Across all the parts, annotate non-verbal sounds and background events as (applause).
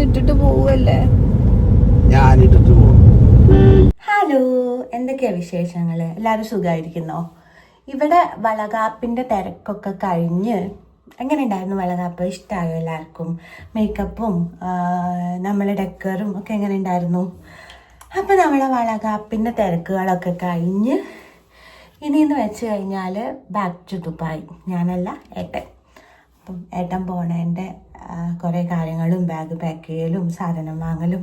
ഇട്ടിട്ട് പോവല്ലേ? ഞാനിട്ടിട്ട് പോകും ഹലോ എന്തൊക്കെയാ വിശേഷങ്ങൾ എല്ലാവരും സുഖമായിരിക്കുന്നോ ഇവിടെ വളകാപ്പിന്റെ തിരക്കൊക്കെ കഴിഞ്ഞ് എങ്ങനെ ഉണ്ടായിരുന്നു വളകാപ്പ്? ഇഷ്ടമായോ എല്ലാവർക്കും? മേക്കപ്പും നമ്മളെ ഡെക്കറും ഒക്കെ എങ്ങനെ ഉണ്ടായിരുന്നു അപ്പം നമ്മളെ വളകാപ്പിന്റെ തിരക്കുകളൊക്കെ കഴിഞ്ഞ് ഇനിയെന്ന് വെച്ച് കഴിഞ്ഞാൽ ബാക്ക് ടു ദുബായ് ഞാനല്ല ഏട്ടൻ. അപ്പം ഏട്ടൻ പോണേന്റെ കുറേ കാര്യങ്ങളും ബാഗ് പാക്ക് ചെയ്യലും സാധനം വാങ്ങലും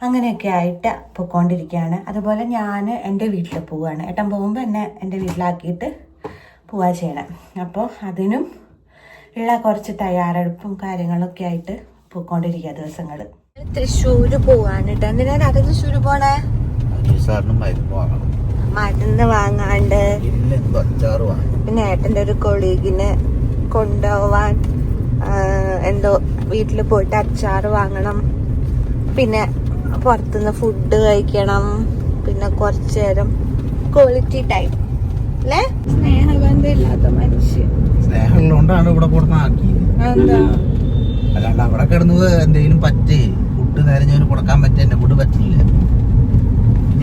അങ്ങനെയൊക്കെ ആയിട്ട് പൊയ്ക്കൊണ്ടിരിക്കുകയാണ് അതുപോലെ ഞാൻ എന്റെ വീട്ടിൽ പോവുകയാണ് ഏട്ടൻ പോകുമ്പോൾ എന്നെ എന്റെ വീട്ടിലാക്കിയിട്ട് പോവാ ചെയ്യണം. അപ്പോൾ അതിനും ഉള്ള കുറച്ച് തയ്യാറെടുപ്പും കാര്യങ്ങളൊക്കെ ആയിട്ട് പോയിക്കൊണ്ടിരിക്കുക ദിവസങ്ങൾ തൃശ്ശൂർ പോവാണ് കേട്ടോ എന്തിനാ രാത്രി തൃശ്ശൂർ പോണേ? സാറിന് മരുന്ന് വാങ്ങണം മരുന്ന് വാങ്ങാണ്ട്. പിന്നെ ഏട്ടന്റെ ഒരു കൊളീഗിനെ കൊണ്ടുപോവാൻ. എന്തോ വീട്ടിൽ പോയിട്ട് അച്ചാർ വാങ്ങണം. പിന്നെ പുറത്തുനിന്ന് ഫുഡ് കഴിക്കണം. പിന്നെ കുറച്ചു നേരം ക്വാളിറ്റി ടൈം അല്ലേ? സ്നേഹബന്ധം ഇല്ലാത്ത മനുഷ്യൻ. സ്നേഹമുള്ളതുകൊണ്ടാണ് ഇവിടെ അല്ലാണ്ട് അവിടെ കിടന്നത് എന്തെങ്കിലും പറ്റേ? ഫുഡ് നേരം ഞാൻ കൊടുക്കാൻ പറ്റേ എന്നെ ഫുഡ് പറ്റില്ല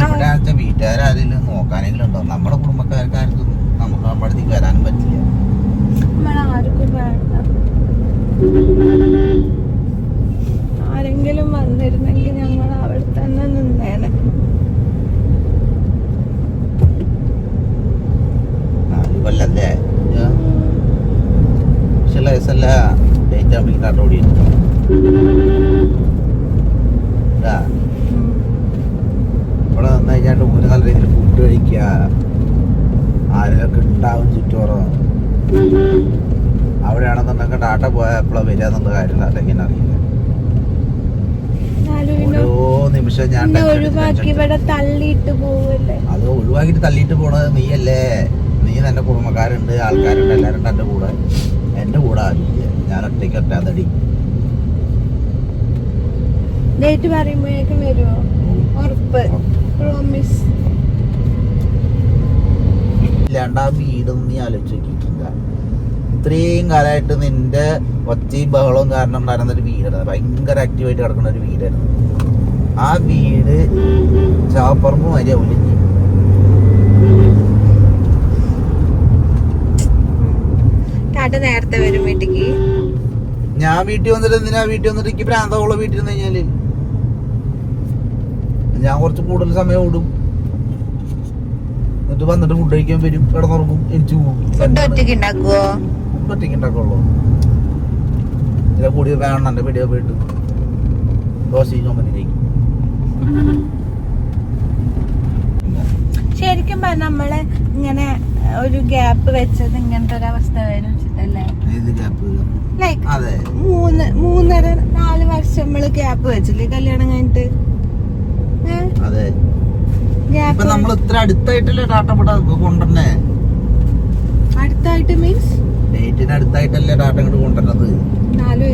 ഇവിടെ വീട്ടുകാരെങ്കിലും നോക്കാനെങ്കിലും ഉണ്ടോ? നമ്മുടെ കുടുംബക്കാർക്കാർക്കും നമുക്ക് നമ്മുടെ അടുത്തേക്ക് വരാനും പറ്റില്ല. ആർക്കും വേണ്ട. ആരെങ്കിലും വന്നിരുന്നെങ്കിൽ ഞങ്ങൾ അവിടെ തന്നെ നിന്നേനെ. ഡേറ്റ് ഫുഡ് കഴിക്കുക. ആരെയൊക്കെ ഉണ്ടാവും ചുറ്റോറം അവിടെയാണെന്നുണ്ടെങ്കിൽ ഡാറ്റ പോയാൽ എപ്പോഴാണ് വരിക എന്നുള്ള കാര്യമില്ല. അല്ലെങ്കിൽ അറിയില്ല എന്നാലും ഓരോ നിമിഷം ഞാൻ അത് ഒഴിവാക്കിട്ട് തള്ളിയിട്ട് പോണത് നീയല്ലേ? നീ നിന്റെ കുടുംബക്കാരുണ്ട് ആൾക്കാരുണ്ട് എല്ലാവരും ഉണ്ട് എന്റെ കൂടെ. എന്റെ കൂടെ ആരുമില്ല ഞാൻ ഒറ്റയ്ക്ക് ഒറ്റാതടി ഡേറ്റ് പറയുമ്പോഴേക്കും വരുമോ ഉറപ്പ്. പ്രോമിസ് ഇല്ലാണ്ട് ആ വീടൊന്നും നീ ആലോചിച്ച് നോക്കിയിട്ടില്ല ഇത്രയും കാലമായിട്ട് നിന്റെ ഒച്ചയും ബഹളവും കാരണം ഉണ്ടായിരുന്ന ഒരു വീടാണ്. ഭയങ്കര ആക്റ്റീവായിട്ട് കിടക്കുന്ന ഒരു വീടായിരുന്നു. ആ വീട് ചാപ്പറമ്പ് വരെ ഒലിഞ്ഞ്. നേരത്തെ വരും വീട്ടിക്ക്. ഞാൻ വീട്ടിൽ വന്നിട്ട് എന്തിനാ വീട്ടിൽ വന്നിട്ട് എനിക്ക് പ്രാന്തമുള്ള വീട്ടിൽ നിന്ന് കഴിഞ്ഞാൽ? ഞാൻ കുറച്ച് കൂടുതൽ സമയം ഓടും. എന്നിട്ട് വന്നിട്ട് ഫുഡ് കഴിക്കാൻ വരും കിടന്നുറങ്ങും എനിക്ക് പോകും ഫുഡ് ഒറ്റയ്ക്ക് ഉണ്ടാക്കുവോ? ഒറ്റയ്ക്ക് ഉണ്ടാക്കുള്ളൂ. ഇതിലെ കൂടി വേണം എന്റെ വീഡിയോ പോയിട്ട് ദോശയും ചുമന്നിലേക്ക് ശരിക്കും പറഞ്ഞ നമ്മൾ ഇങ്ങനെ ഒരു ഗ്യാപ്പ് വെച്ചത് ഇങ്ങനത്തെ ഒരു അവസ്ഥ വരും ലൈക്ക് മൂന്ന് മൂന്നര നാല് വർഷം നമ്മൾ ഗ്യാപ്പ് വെച്ചില്ലേ കല്യാണം കഴിഞ്ഞിട്ട്? അടുത്തായിട്ട് മീൻസ് ഡേറ്റിന് അടുത്തായിട്ടല്ലേ ഡാറ്റ ഇങ്ങോട്ട് കൊണ്ടുവരുന്നത്? നാല്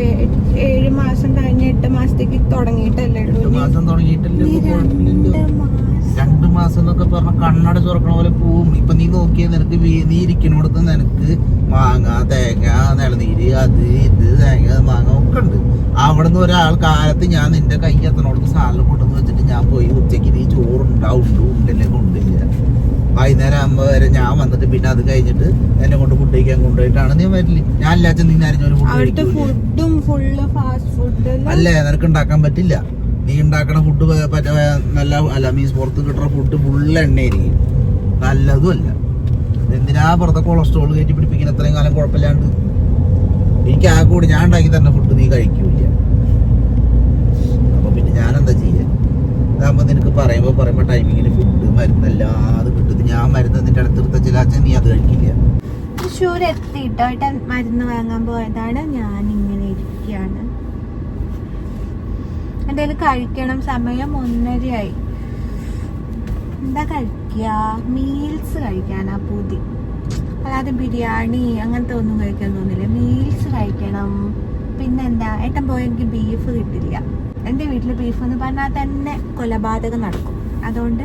ഏഴ് മാസം കഴിഞ്ഞ് എട്ട് മാസത്തേക്ക് തുടങ്ങിയിട്ടല്ലേ ഉള്ളൂ. എട്ട് ഇനി മാസം തുടങ്ങിയിട്ടല്ലേ ഈ ഇപ്പൊ കുഴപ്പമില്ലല്ലോ. രണ്ട് മാസം. രണ്ട് മാസം എന്നൊക്കെ പറഞ്ഞ കണ്ണട തുറക്കണ പോലെ പോവും. ഇപ്പൊ നീ നോക്കിയ നിനക്ക് നീ ഇരിക്കണോടത്ത് നിനക്ക് മാങ്ങ തേങ്ങ നിളനീര് അത് ഇത് തേങ്ങ മാങ്ങ ഒക്കെ ഉണ്ട്. അവിടെ നിന്ന് ഒരാൾ കാലത്ത് ഞാൻ നിന്റെ കൈ എത്തണോടത്ത് സാധനം കൊണ്ടുവന്ന് വെച്ചിട്ട് ഞാൻ പോയി ഉച്ചയ്ക്ക് നീ ചോറുണ്ടാവുണ്ടു ഉണ്ടല്ലേ കൊണ്ടില്ല വൈകുന്നേരം ആകുമ്പോൾ വരെ ഞാൻ വന്നിട്ട് പിന്നെ അത് കഴിഞ്ഞിട്ട് എന്നെ കൊണ്ട് ഫുഡ് കഴിക്കാൻ കൊണ്ടുപോയിട്ടാണ്. നീ വരില്ല? ഞാൻ അല്ലാച്ച നീ ഫുഡ് അല്ലേ? നിനക്ക് ഉണ്ടാക്കാൻ പറ്റില്ല. നീ ഉണ്ടാക്കണ ഫുഡ് പറ്റ നല്ല അല്ല മീൻസ് പുറത്ത് കിട്ടുന്ന ഫുഡ് ഫുള്ള് എണ്ണയായിരിക്കും. നല്ലതും അല്ല. എന്തിനാ പുറത്തെ കൊളസ്ട്രോൾ കയറ്റി പിടിപ്പിക്കുന്ന അത്രയും കാലം കുഴപ്പമില്ലാണ്ട്? എനിക്ക് ആ കൂടി ഞാൻ ഉണ്ടാക്കി തരുന്ന ഫുഡ് നീ കഴിക്കൂല അപ്പൊ പിന്നെ ഞാൻ എന്താ ചെയ്യാ ഇതാകുമ്പോ നിനക്ക് പറയുമ്പോൾ പറയുമ്പോൾ ടൈമിങ്ങിന് ഫുഡ് മരുന്നല്ലാതെ കിട്ടും. ഞാൻ മരുന്ന് നിന്റെ അടുത്തെടുത്ത ചില നീ അത് കഴിക്കില്ല. തൃശ്ശൂർ എത്തിയിട്ടോ മരുന്ന് വാങ്ങാൻ പോയതാണ്. ഞാൻ ഇങ്ങനെ ഇരിക്കുകയാണ്. എന്തായാലും കഴിക്കണം. സമയം ഒന്നരയായി. എന്താ കഴിക്കുക മീൽസ് കഴിക്കാനാ പൂതി. അല്ലാതെ ബിരിയാണി അങ്ങനത്തെ ഒന്നും കഴിക്കാൻ തോന്നില്ല. മീൽസ് കഴിക്കണം. പിന്നെന്താ? ഏട്ടൻ പോയെനിക്ക് ബീഫ് കിട്ടില്ല. എന്റെ വീട്ടിൽ ബീഫ് എന്ന് പറഞ്ഞാൽ തന്നെ കൊലപാതകം നടക്കും. അതുകൊണ്ട്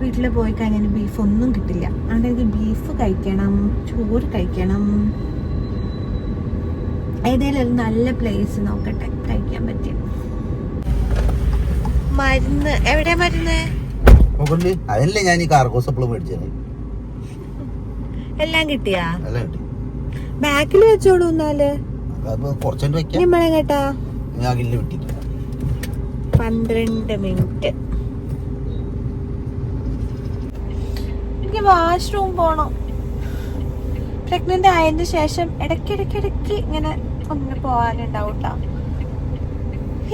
വീട്ടിൽ പോയി കഴിഞ്ഞാൽ ബീഫ് ഒന്നും കിട്ടില്ല. അതുകൊണ്ട് എനിക്ക് ബീഫ് കഴിക്കണം ചോറ് കഴിക്കണം. ഏതെങ്കിലും ഒരു നല്ല പ്ലേസ് നോക്കട്ടെ കഴിക്കാൻ പറ്റിയ. മരുന്ന് എവിടെ മരുന്ന്? അതല്ലേ ഞാൻ ഈ കാർഗോ സപ്ലൈ മേടിച്ചത്. എല്ലാം കിട്ടിയാ? ബാക്കിൽ വെച്ചോളൂ എന്നാൽ. അത് വെക്കാം. കേട്ടാ ഞാൻ കിട്ടി പന്ത്രണ്ട് മിനിറ്റ്. എനിക്ക് വാഷ്റൂം പോണം. പ്രഗ്നന്റ് ആയതിന് ശേഷം ഇടയ്ക്കിടയ്ക്കിടയ്ക്ക് ഇങ്ങനെ ഒന്ന് പോവാനുണ്ടാവും.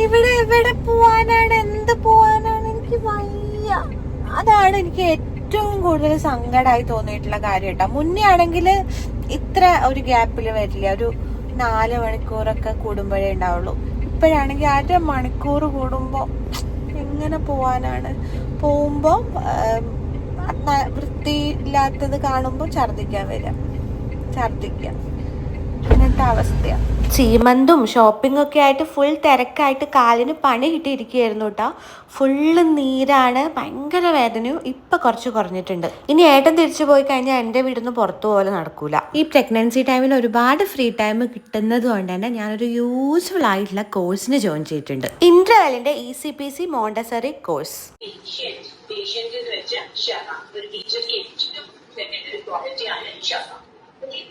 ഇവിടെ എവിടെ പോവാനാണ്? എന്ത് പോവാനാണ്? എനിക്ക് വയ്യ. അതാണ് എനിക്ക് ഏറ്റവും കൂടുതൽ സങ്കടമായി തോന്നിയിട്ടുള്ള കാര്യം കേട്ടോ. മുന്നേ ആണെങ്കിൽ ഇത്ര ഒരു ഗ്യാപ്പിൽ വരില്ല. ഒരു നാല് മണിക്കൂറൊക്കെ കൂടുമ്പോഴേ ഉണ്ടാവുള്ളൂ. ഇപ്പോഴാണെങ്കിൽ അര മണിക്കൂർ കൂടുമ്പോൾ എങ്ങനെ പോവാനാണ്? പോകുമ്പോൾ വൃത്തിയില്ലാത്തത് കാണുമ്പോൾ ഛർദിക്കാൻ വരാം. ഛർദിക്കാം അവസ്ഥയാണ് ചീമന്തും ഷോപ്പിംഗ് ഒക്കെ ആയിട്ട് ഫുൾ തിരക്കായിട്ട് കാലിന് പണി കിട്ടിയിരിക്കുകയായിരുന്നു കേട്ടോ ഫുള്ള് നീരാണ് ഭയങ്കര വേദനയും ഇപ്പൊ കുറച്ച് കുറഞ്ഞിട്ടുണ്ട്. ഇനി ഏട്ടൻ തിരിച്ചു പോയി കഴിഞ്ഞാൽ എന്റെ വീടിന്ന് പുറത്തു പോലെ നടക്കൂല. ഈ പ്രഗ്നൻസി ടൈമിൽ ഒരുപാട് ഫ്രീ ടൈം കിട്ടുന്നത് കൊണ്ട് തന്നെ ഞാനൊരു യൂസ്ഫുൾ ആയിട്ടുള്ള കോഴ്സിന് ജോയിൻ ചെയ്തിട്ടുണ്ട്. ഇന്റർവെല്ലിന്റെ E C P C Montessori course ഒരു ഒരു ക്വാളിറ്റിയാണ് ക്ഷമ okay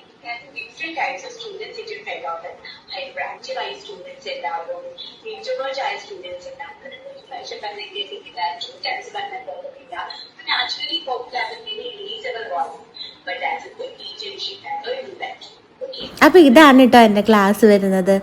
different types of students ഇതിലുണ്ടാവുന്നത് hyper ആയ സ്റ്റുഡൻസ് ഉണ്ടാവും ഇൻട്രോവേർട്ട് ആയ സ്റ്റുഡൻസ് ഉണ്ടാവും പക്ഷെ പറഞ്ഞിട്ടില്ല സ്റ്റുഡൻസ് പറഞ്ഞിട്ടില്ല naturally popularity reasonable was but as a teacher she have do that okay അപ്പൊ ഇതാണ് കേട്ടോ എന്റെ ക്ലാസ് വരുന്നത്.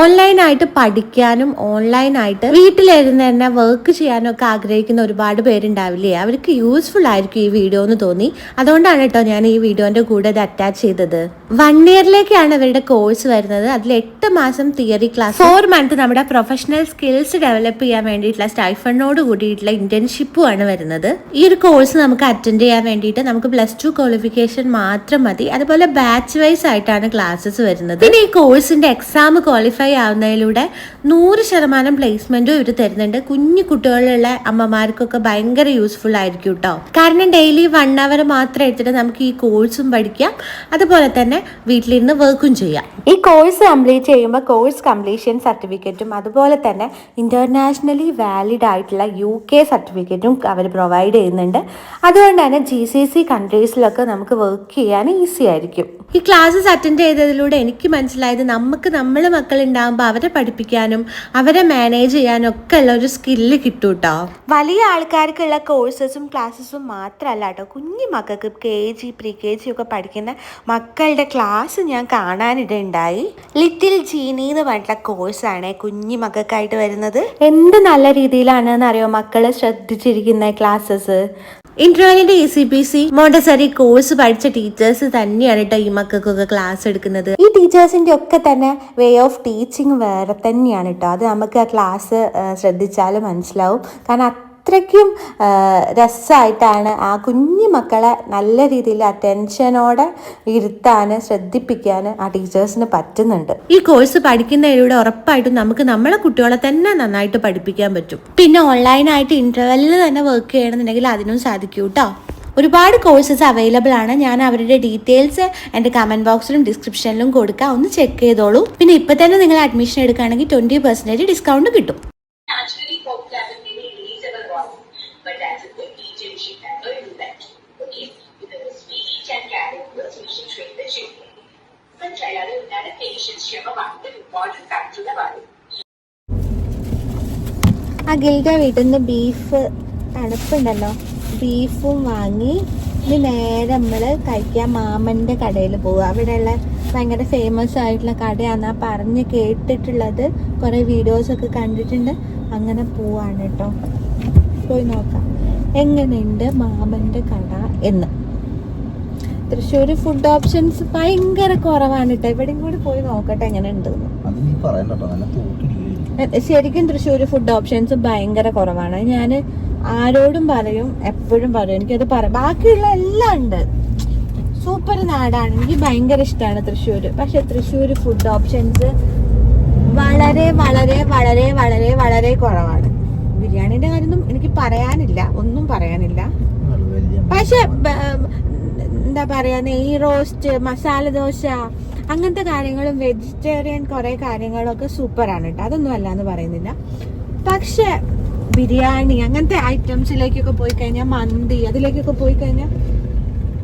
ഓൺലൈനായിട്ട് പഠിക്കാനും ഓൺലൈനായിട്ട് വീട്ടിലിരുന്ന് തന്നെ വർക്ക് ചെയ്യാനും ഒക്കെ ആഗ്രഹിക്കുന്ന ഒരുപാട് പേരുണ്ടാവില്ലേ? അവർക്ക് യൂസ്ഫുൾ ആയിരിക്കും ഈ വീഡിയോ എന്ന് തോന്നി. അതുകൊണ്ടാണ് കേട്ടോ ഞാൻ ഈ വീഡിയോന്റെ കൂടെ ഇത് അറ്റാച്ച് ചെയ്തത്. വൺ ഇയറിലേക്കാണ് അവരുടെ കോഴ്സ് വരുന്നത്. അതിൽ എട്ട് മാസം തിയറി ക്ലാസ് ഫോർ മന്ത് നമ്മുടെ പ്രൊഫഷണൽ സ്കിൽസ് ഡെവലപ്പ് ചെയ്യാൻ വേണ്ടിയിട്ടുള്ള സ്റ്റൈഫണിനോട് കൂടിയിട്ടുള്ള ഇന്റേൺഷിപ്പും ആണ് വരുന്നത്. ഈ ഒരു കോഴ്സ് നമുക്ക് അറ്റൻഡ് ചെയ്യാൻ വേണ്ടിയിട്ട് നമുക്ക് പ്ലസ് ടു ക്വാളിഫിക്കേഷൻ മാത്രം മതി. അതുപോലെ ബാച്ച് വൈസ് ആയിട്ടാണ് ക്ലാസ്സസ് വരുന്നത്. പിന്നെ ഈ കോഴ്സിന്റെ എക്സാം ക്വാളിഫൈ ആവുന്നതിലൂടെ നൂറ് ശതമാനം പ്ലേസ്മെന്റും ഇവർ തരുന്നുണ്ട്. കുഞ്ഞു കുട്ടികളുള്ള അമ്മമാർക്കൊക്കെ ഭയങ്കര യൂസ്ഫുൾ ആയിരിക്കും കേട്ടോ കാരണം ഡെയിലി വൺ അവർ മാത്രം എടുത്തിട്ട് നമുക്ക് ഈ കോഴ്സും പഠിക്കാം. അതുപോലെ തന്നെ വീട്ടിലിരുന്ന് വർക്കും ചെയ്യാം. ഈ കോഴ്സ് കംപ്ലീറ്റ് ചെയ്യുമ്പോൾ കോഴ്സ് കംപ്ലീഷൻ സർട്ടിഫിക്കറ്റും അതുപോലെ തന്നെ ഇന്റർനാഷണലി വാലിഡ് ആയിട്ടുള്ള യു കെ സർട്ടിഫിക്കറ്റും അവർ പ്രൊവൈഡ് ചെയ്യുന്നുണ്ട്. അതുകൊണ്ട് തന്നെ ജി സി സി കൺട്രീസിലൊക്കെ നമുക്ക് വർക്ക് ചെയ്യാൻ ഈസി ആയിരിക്കും. ഈ ക്ലാസ്സസ് അറ്റൻഡ് ചെയ്തതിലൂടെ എനിക്ക് മനസ്സിലായത് നമുക്ക് നമ്മൾ മക്കളുണ്ടാകുമ്പോൾ അവരെ പഠിപ്പിക്കാനും അവരെ മാനേജ് ചെയ്യാനും ഒക്കെ ഉള്ള ഒരു സ്കില്ല് കിട്ടും കേട്ടോ വലിയ ആൾക്കാർക്കുള്ള കോഴ്സസും ക്ലാസ്സസും മാത്രമല്ല കേട്ടോ കുഞ്ഞു മക്കൾക്ക് K G pre K G ഒക്കെ പഠിക്കുന്ന മക്കളുടെ ക്ലാസ് ഞാൻ കാണാനിടയുണ്ടായി. ലിറ്റിൽ ജീനി എന്ന് പറഞ്ഞിട്ടുള്ള കോഴ്സാണ് കുഞ്ഞു മക്കൾക്കായിട്ട് വരുന്നത്. എന്ത് നല്ല രീതിയിലാണെന്ന് അറിയോ മക്കളെ ശ്രദ്ധിച്ചിരിക്കുന്ന classes ഇന്റർവെലിന്റെ E C P C Montessori course പഠിച്ച ടീച്ചേഴ്സ് തന്നെയാണ് കേട്ടോ ഈ മക്കൾക്കൊക്കെ ക്ലാസ് എടുക്കുന്നത്. ഈ ടീച്ചേഴ്സിന്റെ ഒക്കെ തന്നെ വേ ഓഫ് ടീച്ചിങ് വേറെ തന്നെയാണ് കേട്ടോ അത് നമുക്ക് ആ ക്ലാസ് ശ്രദ്ധിച്ചാൽ മനസ്സിലാവും. കാരണം അത്രയ്ക്കും രസമായിട്ടാണ് ആ കുഞ്ഞു മക്കളെ നല്ല രീതിയിൽ അറ്റൻഷനോടെ ഇരുത്താൻ ശ്രദ്ധിപ്പിക്കാൻ ആ ടീച്ചേഴ്സിന് പറ്റുന്നുണ്ട്. ഈ കോഴ്സ് പഠിക്കുന്നതിലൂടെ ഉറപ്പായിട്ടും നമുക്ക് നമ്മളെ കുട്ടികളെ തന്നെ നന്നായിട്ട് പഠിപ്പിക്കാൻ പറ്റും. പിന്നെ ഓൺലൈനായിട്ട് ഇന്റർവെല്ലിൽ തന്നെ വർക്ക് ചെയ്യണമെന്നുണ്ടെങ്കിൽ അതിനും സാധിക്കും കേട്ടോ ഒരുപാട് കോഴ്സസ് അവൈലബിൾ ആണ്. ഞാൻ അവരുടെ ഡീറ്റെയിൽസ് എന്റെ കമന്റ് ബോക്സിലും ഡിസ്ക്രിപ്ഷനിലും കൊടുക്കാം. ഒന്ന് ചെക്ക് ചെയ്തോളൂ. പിന്നെ ഇപ്പം തന്നെ നിങ്ങൾ അഡ്മിഷൻ എടുക്കുകയാണെങ്കിൽ ട്വന്റി പെർസെന്റേജ് ഡിസ്കൗണ്ട് കിട്ടും. പേഷ്യൻസ് ഗിൽഡ വീട്ടിൽ നിന്ന് ബീഫ് തണുപ്പുണ്ടല്ലോ. ബീഫും വാങ്ങി ഇനി നേരെ നമ്മൾ കഴിക്കാൻ മാമന്റെ കടയിൽ പോവുക. അവിടെയുള്ള ഭയങ്കര ഫേമസ് ആയിട്ടുള്ള കടയാണെന്നാ പറഞ്ഞ് കേട്ടിട്ടുള്ളത് കുറെ വീഡിയോസ് ഒക്കെ കണ്ടിട്ടുണ്ട്. അങ്ങനെ പോവാണ് കേട്ടോ. പോയി നോക്കാം. എങ്ങനെയുണ്ട് മാമന്റെ കട എന്ന്? തൃശ്ശൂർ ഫുഡ് ഓപ്ഷൻസ് ഭയങ്കര കുറവാണ് കേട്ടോ എവിടെയും കൂടി പോയി നോക്കട്ടെ എങ്ങനെ ഉണ്ട് ശരിക്കും തൃശ്ശൂർ ഫുഡ് ഓപ്ഷൻസ് ഭയങ്കര കുറവാണ്. ഞാൻ ആരോടും പറയും എപ്പോഴും പറയും. എനിക്കത് പറയാം ബാക്കിയുള്ള എല്ലാം ഉണ്ട്. സൂപ്പർ നാടാണ്. എനിക്ക് ഭയങ്കര ഇഷ്ടമാണ് തൃശ്ശൂർ പക്ഷെ തൃശ്ശൂർ ഫുഡ് ഓപ്ഷൻസ് വളരെ വളരെ വളരെ വളരെ വളരെ കുറവാണ്. ബിരിയാണിന്റെ കാര്യമൊന്നും എനിക്ക് പറയാനില്ല. ഒന്നും പറയാനില്ല. പക്ഷെ എന്താ പറയാ നെയ് റോസ്റ്റ് മസാല ദോശ അങ്ങനത്തെ കാര്യങ്ങളും വെജിറ്റേറിയൻ കുറെ കാര്യങ്ങളും ഒക്കെ സൂപ്പറാണ് കേട്ടോ. അതൊന്നും അല്ല എന്ന് പറയുന്നില്ല. പക്ഷെ ബിരിയാണി അങ്ങനത്തെ ഐറ്റംസിലേക്കൊക്കെ പോയി കഴിഞ്ഞാൽ മന്തി അതിലേക്കൊക്കെ പോയി കഴിഞ്ഞാൽ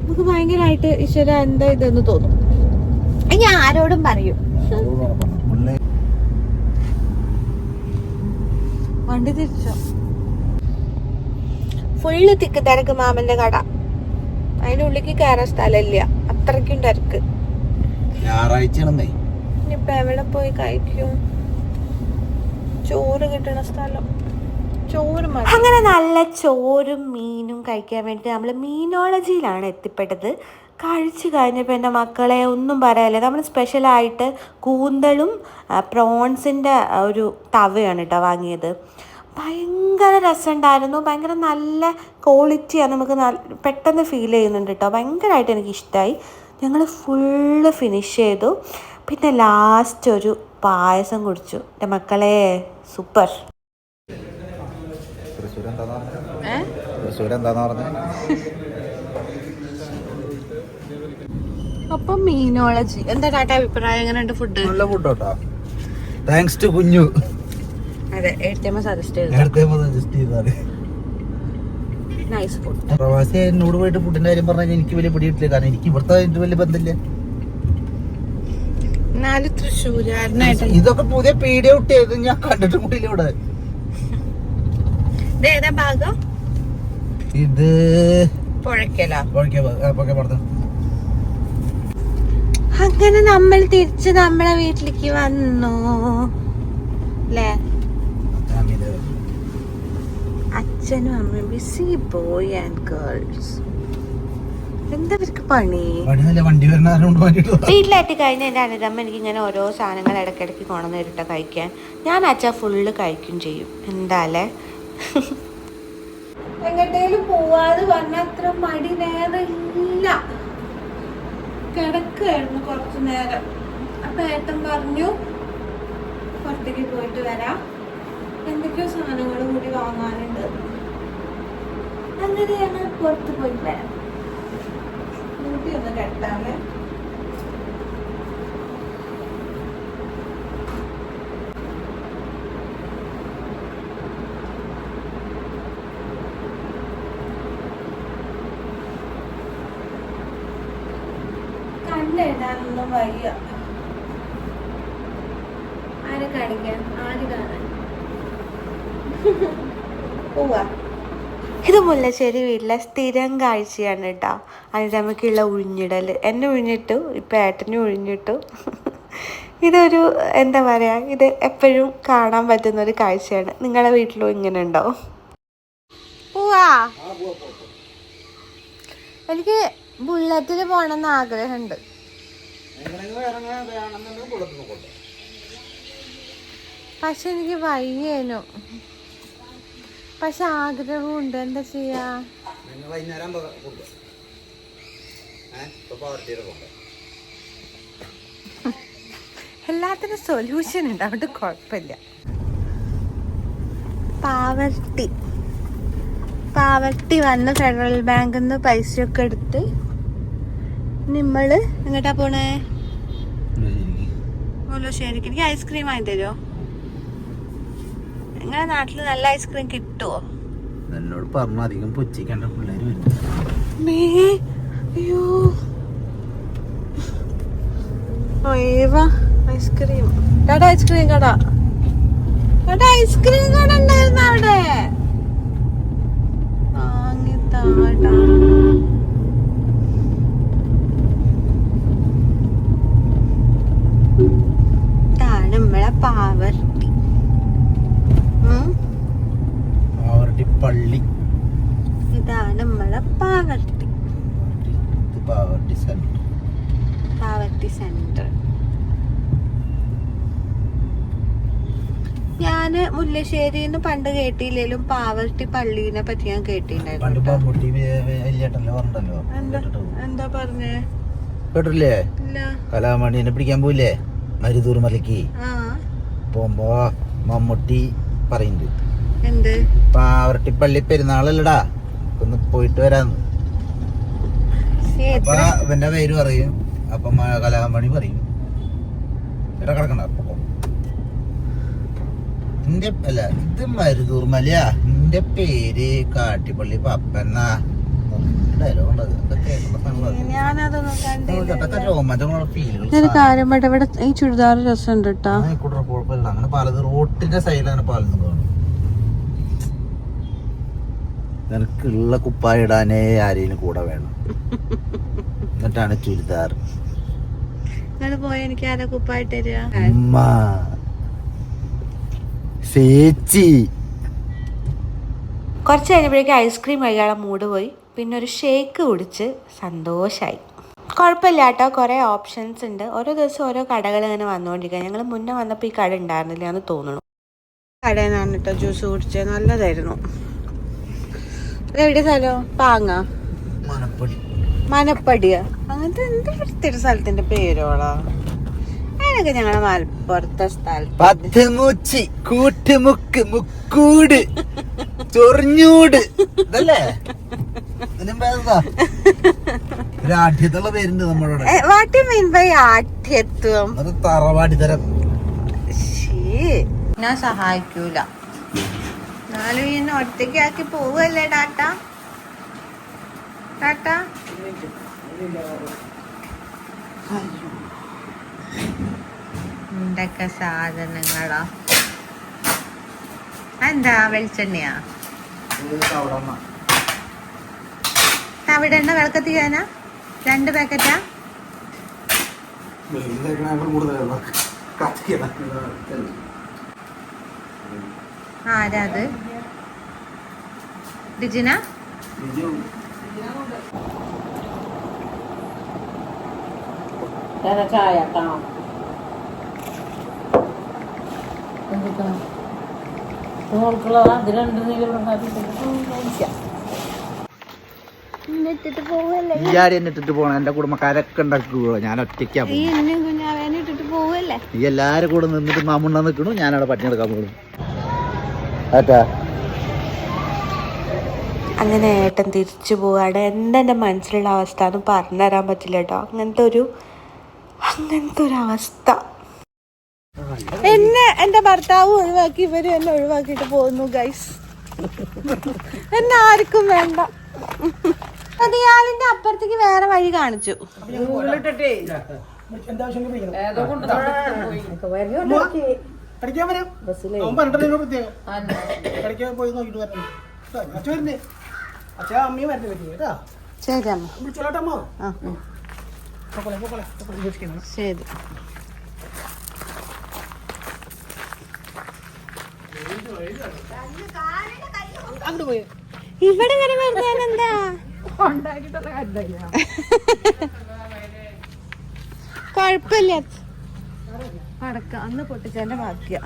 നമുക്ക് ഭയങ്കരമായിട്ട് ഈശ്വര എന്താ ഇതെന്ന് തോന്നും. ഞാൻ ആരോടും പറയും. വണ്ടി തിരിച്ചോ? ഫുള്ള് തിക്ക് തിരക്ക് മാമന്റെ കട. അതിന്റെ ഉള്ളിക്ക് കയറാൻ സ്ഥലമില്ല. അത്രയ്ക്കും തിരക്ക്. ഞായറാഴ്ചയാണെന്നേ. ഇനിയിപ്പൊ എവിടെ പോയി കഴിക്കും? ചോറ് കിട്ടണ സ്ഥലം. ചോറ് അങ്ങനെ നല്ല ചോറും മീനും കഴിക്കാൻ വേണ്ടി നമ്മൾ മീനോളജിയിലാണ് എത്തിപ്പെട്ടത്. കഴിച്ചു കഴിഞ്ഞപ്പോൾ എന്റെ മക്കളെ ഒന്നും പറയാനില്ല. നമ്മൾ സ്പെഷ്യലായിട്ട് കൂന്തളും പ്രോൺസിന്റെ ഒരു തവയാണ് കേട്ടോ വാങ്ങിയത്. ഭയങ്കര രസമുണ്ടായിരുന്നു. ഭയങ്കര നല്ല ക്വാളിറ്റിയാണ് നമുക്ക് നല്ല പെട്ടെന്ന് ഫീൽ ചെയ്യുന്നുണ്ട് കേട്ടോ ഭയങ്കരമായിട്ട് എനിക്ക് ഇഷ്ടമായി ഞങ്ങൾ ഫുള്ള് ഫിനിഷ് ചെയ്തു. പിന്നെ ലാസ്റ്റ് ഒരു പായസം കുടിച്ചു. എന്റെ മക്കളെ സൂപ്പർ അപ്പം മീനോളജി. എന്താ ടാറ്റ അഭിപ്രായം? എങ്ങനെയുണ്ട് ഫുഡ് നല്ല ഫുഡ് കേട്ടോ താങ്ക്സ് ടു കുഞ്ഞു. അതെ സജസ്റ്റ് നൈസ് ഫുഡ് പ്രവാസി എന്നോട് പോയിട്ട് ഫുഡിന്റെ കാര്യം പറഞ്ഞാൽ എനിക്ക് വലിയ പിടിയിട്ടില്ല കാരണം എനിക്ക് ഇവിടുത്തെ ആയിട്ട് വലിയ ബന്ധമില്ല. ഇതൊക്കെ പുതിയ പീഡിയ കുട്ടിയത് ഞാൻ കണ്ടിട്ടും കൂടിയില്ല ഇവിടെ. ഇത് അങ്ങനെ നമ്മൾ തിരിച്ച് നമ്മളെ വീട്ടിലേക്ക് വന്നു. അല്ലേ അച്ഛനും അമ്മയും ബിസി ബോയ് ആൻഡ് ഗേൾസ് എന്താ ഇവർക്ക് പണി? വീട്ടിലായിട്ട് കഴിഞ്ഞ എന്റെ അനുരമ്മ എനിക്ക് ഇങ്ങനെ ഓരോ സാധനങ്ങൾ ഇടയ്ക്കിടയ്ക്ക് കൊണ്ടുവന്ന് നേരിട്ട കഴിക്കാൻ. ഞാൻ അച്ഛാ ഫുള്ള് കഴിക്കും ചെയ്യും. എന്താലേ എങ്ങോട്ടേലും പോവാതെ പറഞ്ഞ അത്ര മടി നേരെ ഇല്ല കിടക്കുകയായിരുന്നു കുറച്ചു നേരം. അപ്പൊ ഏട്ടൻ പറഞ്ഞു പുറത്തേക്ക് പോയിട്ട് വരാം. എന്തൊക്കെയോ സാധനങ്ങൾ കൂടി വാങ്ങാനുണ്ട്. അങ്ങനെ ഞങ്ങൾ പുറത്ത് പോയിട്ട് വരാം മുടി ഒന്ന് കെട്ടാമേ കണ്ടെഴുതാനൊന്നും വയ്യ. ആരെ കാണിക്കാൻ? ആര് കാണാൻ? (laughs) പോവാ ഇത് മുല്ലശ്ശേരി വീട്ടിലെ സ്ഥിരം കാഴ്ചയാണ് കേട്ടോ. അനിതമ്മക്കുള്ള ഉഴിഞ്ഞിടൽ എന്നെ ഉഴിഞ്ഞിട്ടു ഇപ്പം ഏട്ടനെ ഉഴിഞ്ഞിട്ടു. (laughs) ഇതൊരു എന്താ പറയുക ഇത് എപ്പോഴും കാണാൻ പറ്റുന്ന ഒരു കാഴ്ചയാണ്. നിങ്ങളുടെ വീട്ടിലും ഇങ്ങനെ ഉണ്ടോ പോവാ എനിക്ക് ബുള്ളറ്റിൽ പോകണമെന്ന് ആഗ്രഹമുണ്ട്. പക്ഷെ എനിക്ക് വയ്യേനു. പക്ഷെ ആഗ്രഹമുണ്ട്. എന്താ ചെയ്യാ? വൈകുന്നേരം എല്ലാത്തിനും സൊല്യൂഷൻ ഉണ്ട്. അതുകൊണ്ട് കുഴപ്പമില്ല. പാവർട്ടി പാവർട്ടി വന്ന് ഫെഡറൽ ബാങ്കിൽ നിന്ന് പൈസയൊക്കെ എടുത്ത് നിമ്മൾ എങ്ങോട്ടാ പോണേ? ശരിക്കും എനിക്ക് ഐസ്ക്രീം ആയി തരുമോ നിങ്ങളുടെ നാട്ടിൽ നല്ല ഐസ്ക്രീം കിട്ടുമോ എന്നോട് പറഞ്ഞു അധികം പൊച്ചിക്കേണ്ട പിള്ളേര് വരും അയ്യോ. ഐസ്ക്രീം കട ഐസ്ക്രീം കട. കട ഐസ്ക്രീം കട ഉണ്ടായിരുന്നു അവിടെ? നമ്മളെ പാവർട്ടി ഉം പാവർട്ടി പള്ളി. ഇതാണ് നമ്മളെ പാവർട്ടി. പാവർട്ടി സെന്റർ. പാവർട്ടി സെന്റർ. ഞാൻ മുല്ലശ്ശേരിന്ന് പണ്ട് കേട്ടില്ലേലും പാവർട്ടി പള്ളീനെ പറ്റി ഞാൻ കേട്ടിട്ടുണ്ടായിരുന്നു എന്താ പറഞ്ഞേ? കേട്ടില്ലേ കലാമണീനെ പിടിക്കാൻ പോയില്ലേ മരുതൂർ മലക്ക് പോകുമ്പോ മമ്മൂട്ടി പറയുന്നുണ്ട്. എന്ത്? പാവർട്ടി പള്ളി പെരുന്നാളല്ലടാ. ഒന്ന് പോയിട്ട് വരാന്ന്. അപ്പൊ ഇവന്റെ പേര് പറയും. അപ്പൊ കലാമണി പറയും. ഇവിടെ കിടക്കണ്ട എന്റെ അല്ല ഇത് മരുതൂർ മലയാ. എന്റെ പേര് കാട്ടിപ്പള്ളി പപ്പന്ന. കാര്യം ഇവിടെ ഈ ചുരിദാർ രസം ഉണ്ട് കുഴപ്പമില്ല. അങ്ങനെ പലത് റോട്ടിന്റെ സൈഡിലാണ് അങ്ങനെ പലതും കാണും നിനക്കുള്ള കുപ്പായ ഇടാനേ ആരെയും കൂടെ വേണം. എന്നിട്ടാണ് ചുരിദാർ. പോയ എനിക്ക് ആരാ കുപ്പായിട്ട് തരിക? ഉമ്മ. ചേച്ചി. കുറച്ച് കഴിഞ്ഞപ്പോഴേക്കും ഐസ്ക്രീം കഴിക്കാനുള്ള മൂഡ് പോയി. പിന്നെ ഒരു ഷേക്ക് കുടിച്ച് സന്തോഷമായി കുഴപ്പമില്ല കേട്ടോ. കുറേ ഓപ്ഷൻസ് ഉണ്ട്. ഓരോ ദിവസം ഓരോ കടകൾ ഇങ്ങനെ വന്നുകൊണ്ടിരിക്കുക ഞങ്ങൾ മുന്നേ വന്നപ്പോൾ ഈ കട ഉണ്ടായിരുന്നില്ല എന്ന് തോന്നുന്നു. കടയിൽ നിന്നാണ് കേട്ടോ ജ്യൂസ് കുടിച്ചത് നല്ലതായിരുന്നു. എവിടെ സ്ഥലം? പാങ്ങ? മനപ്പടി. മനപ്പടിയ? അങ്ങനത്തെ എന്ത് വൃത്തിയുടെ സ്ഥലത്തിന്റെ പേരോളാ അതിനൊക്കെ ഞങ്ങളെ മലപ്പുറത്തെ സ്ഥലത്ത്. പത്തുമൂച്ചി കൂട്ടുമുക്ക് മുക്കൂട് ചൊറിഞ്ഞൂട്. ഇതല്ലേ? ഇതിനും പേരെന്താ? ഒരു ആഠ്യത്തുള്ള പേരുണ്ട് നമ്മളോട് വാട്ട് യു മീൻ ബൈ ആഠ്യത്വം? അത് തറവാടി തരം ഞാൻ സഹായിക്കൂല. എന്നാലും ഇന്നെ ഒറ്റയ്ക്കാക്കി പോവല്ലേ ടാറ്റ? ടാറ്റ? എന്തൊക്കെ സാധനങ്ങളാ? എന്താ വെളിച്ചെണ്ണയാ? തവിടെണ്ണ വിളക്കത്തിക്കാനാ രണ്ട് പാക്കറ്റാ? ആരാ അത് ഡിജിന ഇട്ടിട്ട് പോണം. എന്റെ കുടുംബക്കാരൊക്കെ ഉണ്ടാക്കുള്ളൂ ഞാൻ ഒറ്റയ്ക്കാ ഈ എന്നും കുഞ്ഞാവേനെ ഇട്ടിട്ട് പോവല്ലേ? ഈ എല്ലാരും കൂടെ നിന്നിട്ട് മാമുണ്ണ നിൽക്കണു ഞാനവിടെ പട്ടിയെടുക്കാൻ പോകുന്നു ആറ്റാ അങ്ങനെ ഏട്ടൻ തിരിച്ചു പോവാണ്. എന്താ എന്റെ മനസ്സിലുള്ള അവസ്ഥ? എന്ന് പറഞ്ഞുതരാൻ പറ്റില്ല കേട്ടോ. അങ്ങനത്തെ ഒരു അങ്ങനത്തെ ഒരു അവസ്ഥ. എന്നെ എന്റെ ഭർത്താവ് ഒഴിവാക്കി ഇവർ എന്നെ ഒഴിവാക്കിയിട്ട് പോകുന്നു ഗൈസ് എന്നെ ആർക്കും വേണ്ട. അതിയാളിന്റെ അപ്പുറത്തേക്ക് വേറെ വഴി കാണിച്ചു. പഠിക്കാൻ വരാം. പോയി നോക്കിട്ട് വരണം. അമ്മയും പറ്റി കേട്ടാ? ശരി അമ്മ. വിളിച്ചോളാട്ടമ്മോ ആ. പൊക്കോളെ പൊക്കോളെ പൊക്കോളെ ഉപേക്ഷിക്കണം ശരി. അങ്ങോട്ട് പോയി. ഇവിടെ വരെ വരുന്നതിന് എന്താ കൊഴപ്പില്ല അടക്ക അന്ന് പൊട്ടിച്ചതിന്റെ ബാക്കിയാ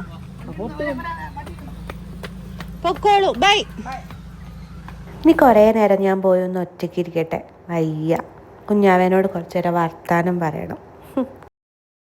പൊക്കോളൂ. ബൈ. ഇനി കുറേ നേരം ഞാൻ പോയി ഒന്ന് ഒറ്റയ്ക്ക് ഇരിക്കട്ടെ. വയ്യ. കുഞ്ഞാവേനോട് കുറച്ചു നേരം വർത്താനം പറയണം.